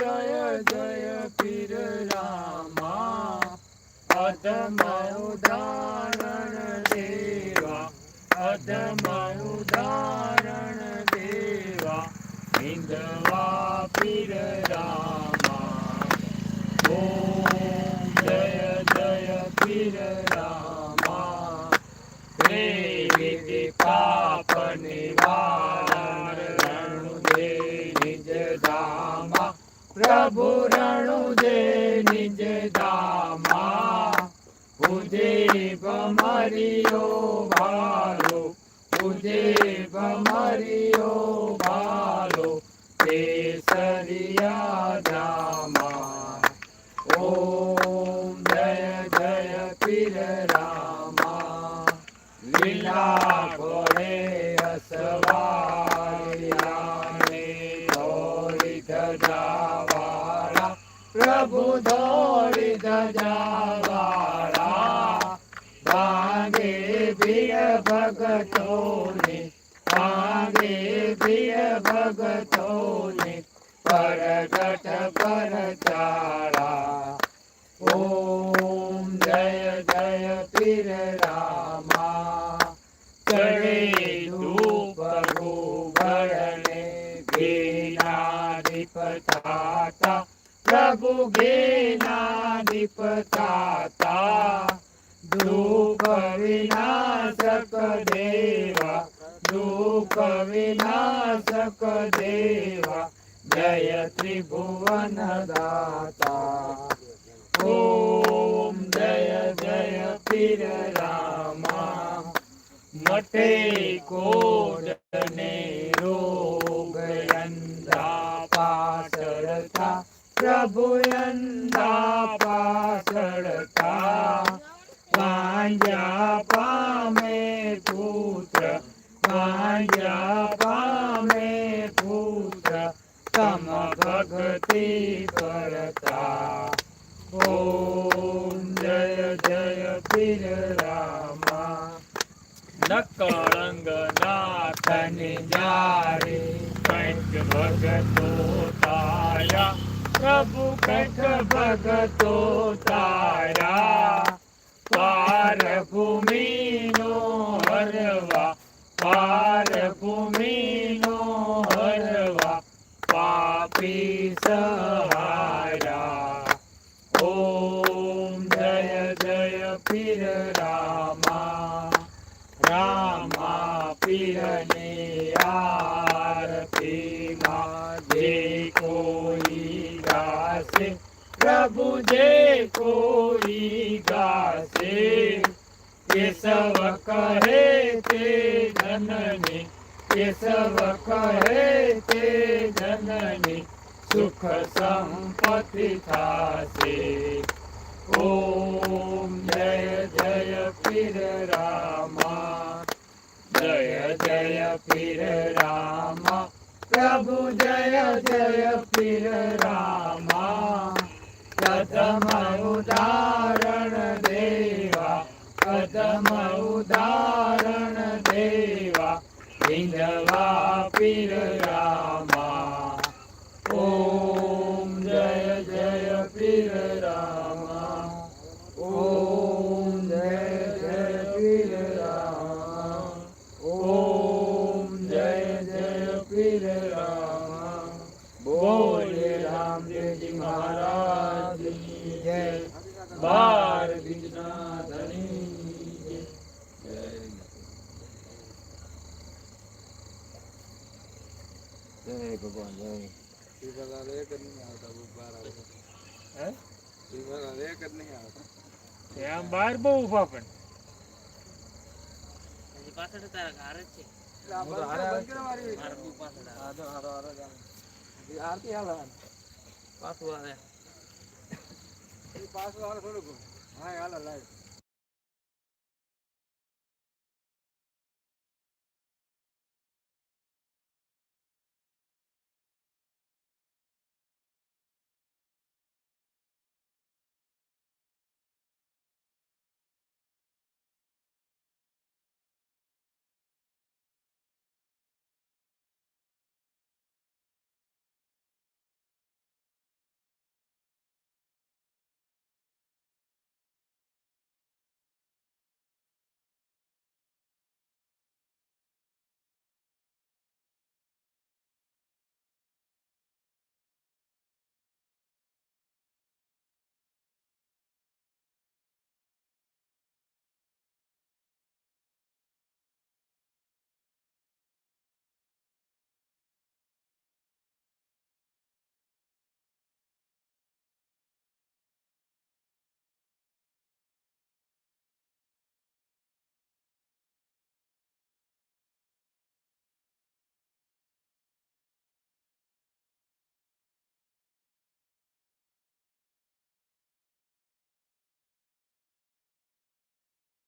જય જય પીર રામા અધમ ઉદાહરણ દેવા અધમ ઉદાહરણ દેવા હિંદવા પીર રામા ઓમ જય જય પીર રામા પ્રેમિતિ પાપ નિવારણ રણુ દે નિજ ધામા પ્રભુ રણુ દે નિજ દામા પૂજે ભમરિયો ભાલો પૂજે ભમરિયો ભાલો કેસરિયા દામા ઓમ જય જય પીર રામા. લીલા ઘોડે અસવાયાને बुधोरिद जावारा भागे बिय भगतोने भागे बिय भगतोने, परगट परचारा। ओम जय जय रामा। चढ़े धूप गोबरने दीनाधिपताता प्रभु घेना निपताता दुःख विनाशक देवा दुःख विनाशक देवा जय त्रिभुवन दाता ॐ जय जय पिर रामा मटे कोडने रोगयन्दा पासरता રામા મટે કોડને રોગ અંધા પાછળતા પ્રભુ અંધા પાછળતા વાંજા પામે પુત્ર વાંજા પામે પુત્ર તમ ભક્તિ કરતા ઓમ જય જય પીર રામા નકળંગ નાથની જારે કંઠ ભગતો તારા પ્રભુ કંઠ ભગતો તારા. પાર ભૂમિનો હરવા પાર ભૂમિનો હરવા, પાપી સહારા. ઓમ જય જય પીર રામા. રામા પીરને આરતીમાં જે કોઈ ગાશે પ્રભુ જે કોઈ ગાશે કેશવ કહે તે ધનની કેશવ કહે તે ધનની સુખ સંપત્તિ થાશે ઓમ જય જય પીર રામા. જય જય પીર રામા. પ્રભુ જય જય પીર રામા. પ્રથમ ઉદાહરણ દેવા. પ્રથમ ઉદાહરણ દેવા. હિંદવા પીર રામા. જય પીર રામા બોલે રામદેવજી મહારાજ કી જય બાર બીજના ધણી જય જય ભગવાન જય હે આમ બહાર બહુ ઉભા પણ હજી પાછળ તારા ઘાર જ છે આરતી હાલે હાલે. પાછું આવે પાછું હાલે થોડુંક. હા હાલ લાઈવ